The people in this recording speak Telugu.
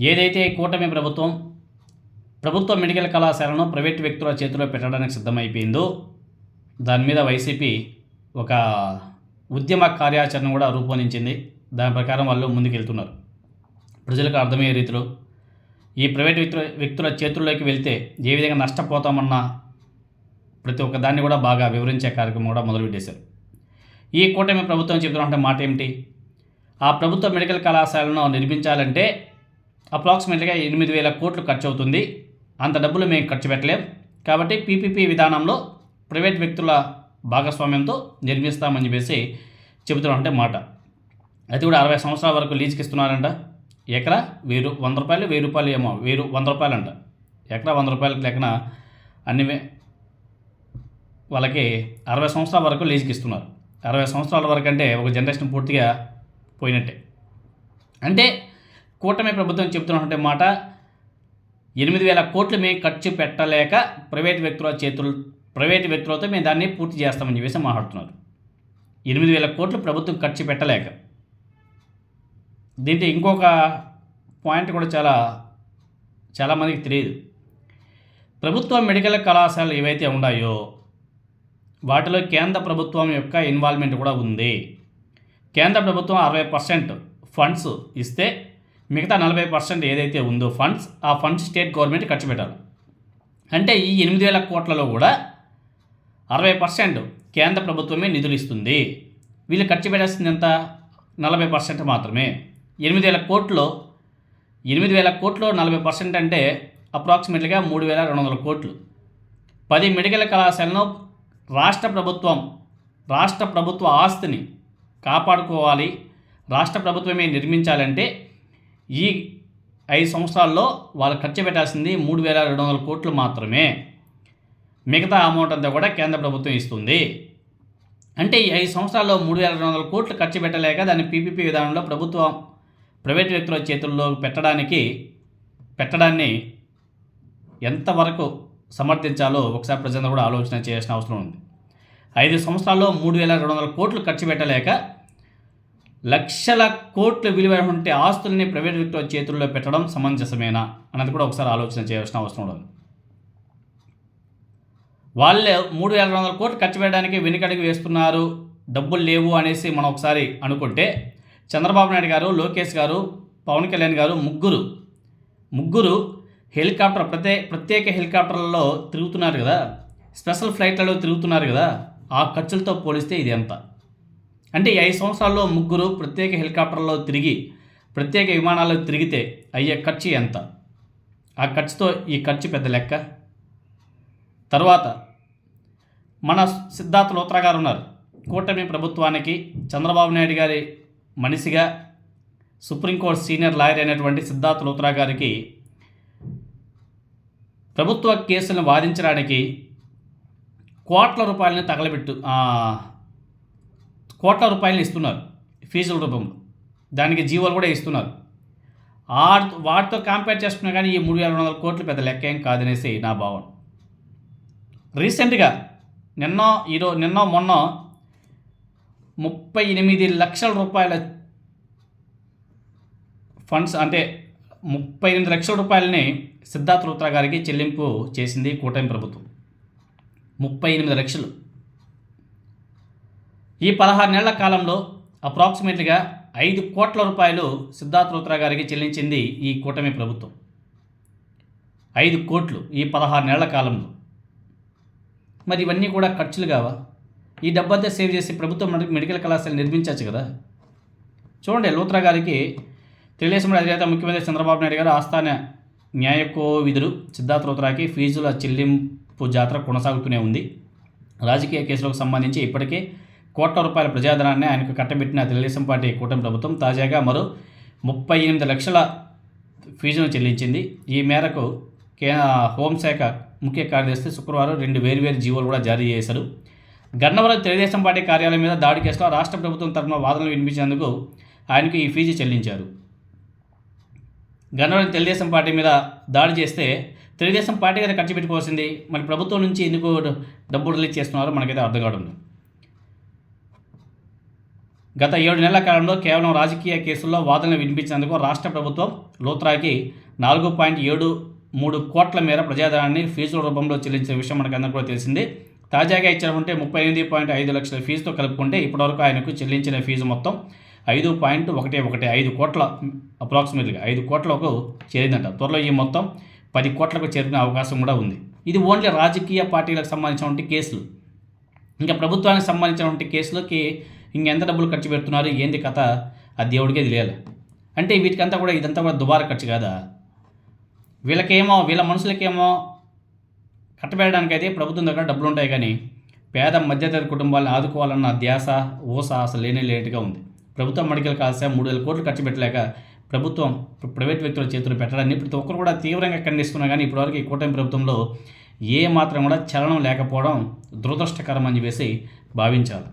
ఏదైతే కూటమి ప్రభుత్వం ప్రభుత్వ మెడికల్ కళాశాలను ప్రైవేట్ వ్యక్తుల చేతిలో పెట్టడానికి సిద్ధమైపోయిందో దాని మీద వైసీపీ ఒక ఉద్యమ కార్యాచరణ కూడా రూపొందించింది. దాని ప్రకారం వాళ్ళు ముందుకెళ్తున్నారు. ప్రజలకు అర్థమయ్యే రీతిలో ఈ ప్రైవేట్ వ్యక్తుల వ్యక్తుల చేతుల్లోకి వెళ్తే ఏ విధంగా నష్టపోతామన్న ప్రతి ఒక్క దాన్ని కూడా బాగా వివరించే కార్యక్రమం కూడా మొదలుపెట్టేశారు. ఈ కూటమి ప్రభుత్వం చెబుతున్న మాట ఏమిటి? ఆ ప్రభుత్వ మెడికల్ కళాశాలను నిర్మించాలంటే అప్రాక్సిమేట్గా ఎనిమిది వేల కోట్లు ఖర్చు అవుతుంది అంత డబ్బులు మేము ఖర్చు పెట్టలేం. కాబట్టి పీపీపీ విధానంలో ప్రైవేట్ వ్యక్తుల భాగస్వామ్యంతో నిర్మిస్తామని చెప్పేసి చెబుతున్నారంటే మాట. అది కూడా అరవై సంవత్సరాల వరకు లీజుకి ఇస్తున్నారంట ఎకరా వెయ్యి వంద రూపాయలు వెయ్యి రూపాయలు ఏమో వెయ్యి వంద రూపాయలు అంట ఎకరా వంద రూపాయలకి లెక్కన అన్ని వాళ్ళకి అరవై సంవత్సరాల వరకు లీజుకి ఇస్తున్నారు అరవై సంవత్సరాల వరకు అంటే ఒక జనరేషన్ పూర్తిగా పోయినట్టే. అంటే కూటమి ప్రభుత్వం చెబుతున్నటువంటి మాట ఎనిమిది వేల కోట్లు మేము ఖర్చు పెట్టలేక ప్రైవేట్ వ్యక్తుల చేతులు ప్రైవేట్ వ్యక్తులతో మేము దాన్ని పూర్తి చేస్తామని చెప్పేసి మాట్లాడుతున్నారు. ఎనిమిది వేల కోట్లు ప్రభుత్వం ఖర్చు పెట్టలేక. దీంట్లో ఇంకొక పాయింట్ కూడా చాలా చాలామందికి తెలియదు. ప్రభుత్వ మెడికల్ కళాశాలలు ఏవైతే ఉన్నాయో వాటిలో కేంద్ర ప్రభుత్వం యొక్క ఇన్వాల్వ్మెంట్ కూడా ఉంది. కేంద్ర ప్రభుత్వం అరవై పర్సెంట్ ఫండ్స్ ఇస్తే మిగతా నలభై పర్సెంట్ ఏదైతే ఉందో ఫండ్స్ ఆ ఫండ్స్ స్టేట్ గవర్నమెంట్ ఖర్చు పెట్టాలి. అంటే ఈ ఎనిమిది వేల కోట్లలో కూడా అరవై పర్సెంట్ కేంద్ర ప్రభుత్వమే నిధులు ఇస్తుంది. వీళ్ళు ఖర్చు పెట్టాల్సింది ఎంత? నలభై పర్సెంట్ మాత్రమే. ఎనిమిది వేల కోట్లు ఎనిమిది వేల కోట్లు నలభై పర్సెంట్ అంటే అప్రాక్సిమేట్లీగా మూడు వేల రెండు వందల కోట్లు. పది మెడికల్ కళాశాలను రాష్ట్ర ప్రభుత్వం రాష్ట్ర ప్రభుత్వ ఆస్తిని కాపాడుకోవాలి. రాష్ట్ర ప్రభుత్వమే నిర్మించాలంటే ఈ ఐదు సంవత్సరాల్లో వాళ్ళు ఖర్చు పెట్టాల్సింది మూడు వేల రెండు వందల కోట్లు మాత్రమే. మిగతా అమౌంట్ అంతా కూడా కేంద్ర ప్రభుత్వం ఇస్తుంది. అంటే ఈ ఐదు సంవత్సరాల్లో మూడు వేల రెండు వందల కోట్లు ఖర్చు పెట్టలేక దాన్ని పీపీపీ విధానంలో ప్రభుత్వం ప్రైవేట్ వ్యక్తుల చేతుల్లో పెట్టడానికి పెట్టడాన్ని ఎంతవరకు సమర్థించాలో ఒకసారి ప్రజలు కూడా ఆలోచన చేయాల్సిన అవసరం ఉంది. ఐదు సంవత్సరాల్లో మూడు వేల రెండు వందల కోట్లు ఖర్చు పెట్టలేక లక్షల కోట్ల విలువైనటువంటి ఆస్తుల్ని ప్రైవేట్ వ్యక్తుల చేతుల్లో పెట్టడం సమంజసమేనా అన్నది కూడా ఒకసారి ఆలోచన చేయాల్సిన అవసరం ఉండదు. వాళ్ళే మూడు వేల రెండు వందల కోట్లు ఖర్చు పెట్టడానికి వెనుకడుగు వేస్తున్నారు డబ్బులు లేవు అనేసి మనం ఒకసారి అనుకుంటే చంద్రబాబు నాయుడు గారు లోకేష్ గారు పవన్ కళ్యాణ్ గారు ముగ్గురు ముగ్గురు హెలికాప్టర్ ప్రత్యే ప్రత్యేక హెలికాప్టర్లలో తిరుగుతున్నారు కదా స్పెషల్ ఫ్లైట్లలో తిరుగుతున్నారు కదా ఆ ఖర్చులతో పోలిస్తే ఇది ఎంత? అంటే ఈ ఐదు సంవత్సరాల్లో ముగ్గురు ప్రత్యేక హెలికాప్టర్లో తిరిగి ప్రత్యేక విమానాల్లో తిరిగితే అయ్యే ఖర్చు ఎంత? ఆ ఖర్చుతో ఈ ఖర్చు పెద్ద లెక్క. తర్వాత మన సిద్ధార్థ లోత్రా గారు ఉన్నారు. కూటమి ప్రభుత్వానికి చంద్రబాబు నాయుడు గారి మనిషిగా సుప్రీంకోర్టు సీనియర్ లాయర్ అయినటువంటి సిద్ధార్థ లోత్రా గారికి ప్రభుత్వ కేసులను వాదించడానికి కోట్ల రూపాయలని తగలబెట్టు కోట్ల రూపాయలు ఇస్తున్నారు ఫీజుల రూపంలో. దానికి జీవోలు కూడా ఇస్తున్నారు. ఆ వాటితో కంపేర్ చేసుకున్నా కానీ ఈ మూడు వేల రెండు వందల కోట్లు పెద్ద లెక్క ఏం కాదనేసి నా భావన. రీసెంట్గా నిన్న ఈరో నిన్న మొన్న ముప్పై ఎనిమిది లక్షల రూపాయల ఫండ్స్ అంటే ముప్పై ఎనిమిది లక్షల రూపాయలని సిద్ధార్థ రుత్రా గారికి చెల్లింపు చేసింది కూటమి ప్రభుత్వం. ముప్పై ఎనిమిది లక్షలు. ఈ పదహారు నెలల కాలంలో అప్రాక్సిమేట్లీగా ఐదు కోట్ల రూపాయలు సిద్ధార్థ లోత్రా గారికి చెల్లించింది ఈ కూటమి ప్రభుత్వం. ఐదు కోట్లు ఈ పదహారు నెలల కాలంలో. మరి ఇవన్నీ కూడా ఖర్చులు కావా? ఈ డబ్బంతా సేవ్ చేసి ప్రభుత్వం మెడికల్ కళాశాల నిర్మించవచ్చు కదా? చూడండి లూత్రా గారికి తెలుగుదేశం అధినేత ముఖ్యమంత్రి చంద్రబాబు నాయుడు గారు ఆస్థాన న్యాయకో విధులు సిద్ధార్థ లూత్రాకి ఫీజుల చెల్లింపు జాతర కొనసాగుతూనే ఉంది. రాజకీయ కేసులకు సంబంధించి ఇప్పటికే కోట్ల రూపాయల ప్రజాధనాన్ని ఆయనకు కట్టబెట్టిన తెలుగుదేశం పార్టీ కూటమి ప్రభుత్వం తాజాగా మరో ముప్పై ఎనిమిది లక్షల ఫీజును చెల్లించింది. ఈ మేరకు కే హోంశాఖ ముఖ్య కార్యదర్శి శుక్రవారం రెండు వేర్వేరు జీవోలు కూడా జారీ చేశారు. గన్నవరం తెలుగుదేశం పార్టీ కార్యాలయం మీద దాడి కేసులో రాష్ట్ర ప్రభుత్వం తరఫున వాదనలు వినిపించేందుకు ఆయనకు ఈ ఫీజు చెల్లించారు. గన్నవరం తెలుగుదేశం పార్టీ మీద దాడి చేస్తే తెలుగుదేశం పార్టీ కదా ఖర్చు పెట్టుకోవాల్సింది. మరి ప్రభుత్వం నుంచి ఎందుకు డబ్బులు రిలీజ్ చేస్తున్నారో? మనకైతే అర్థం కావడం లేదు. గత ఏడు నెలల కాలంలో కేవలం రాజకీయ కేసుల్లో వాదనలు వినిపించినందుకు రాష్ట్ర ప్రభుత్వం లోత్రాకి నాలుగు పాయింట్ ఏడు మూడు కోట్ల మేర ప్రజాధనాన్ని ఫీజుల రూపంలో చెల్లించిన విషయం మనకు అందరికీ కూడా తెలిసింది. తాజాగా ఇచ్చినటువంటి ముప్పై ఎనిమిది పాయింట్ ఐదు లక్షల ఫీజుతో కలుపుకుంటే ఇప్పటివరకు ఆయనకు చెల్లించిన ఫీజు మొత్తం ఐదు పాయింట్ ఒకటి ఒకటి ఐదు కోట్ల అప్రాక్సిమేట్గా ఐదు కోట్లకు చేరిందంట. త్వరలో ఈ మొత్తం పది కోట్లకు చేరిన అవకాశం కూడా ఉంది. ఇది ఓన్లీ రాజకీయ పార్టీలకు సంబంధించినటువంటి కేసులు. ఇంకా ప్రభుత్వానికి సంబంధించినటువంటి కేసులకి ఇంకెంత డబ్బులు ఖర్చు పెడుతున్నారు? ఏంది కథ? ఆ దేవుడికే తెలియాలి. అంటే వీటికంతా కూడా ఇదంతా కూడా దుబారా ఖర్చు కాదా? వీళ్ళకేమో వీళ్ళ మనుషులకేమో కట్టబెట్టడానికైతే ప్రభుత్వం దగ్గర డబ్బులు ఉంటాయి కానీ పేద మధ్యతరగతి కుటుంబాలను ఆదుకోవాలన్న ధ్యాస ఊస అసలు లేనే లేటుగా ఉంది. ప్రభుత్వం మెడికల్ కాల్సే? మూడు వేల కోట్లు ఖర్చు పెట్టలేక ప్రభుత్వం ప్రైవేట్ వ్యక్తుల చేతులు పెట్టడాన్ని ప్రతి ఒక్కరు కూడా తీవ్రంగా ఖండిస్తున్నా కానీ ఇప్పటివరకు ఈ కూటమి ప్రభుత్వంలో ఏ మాత్రం కూడా చలనం లేకపోవడం దురదృష్టకరం అని చెప్పేసి భావించాలి.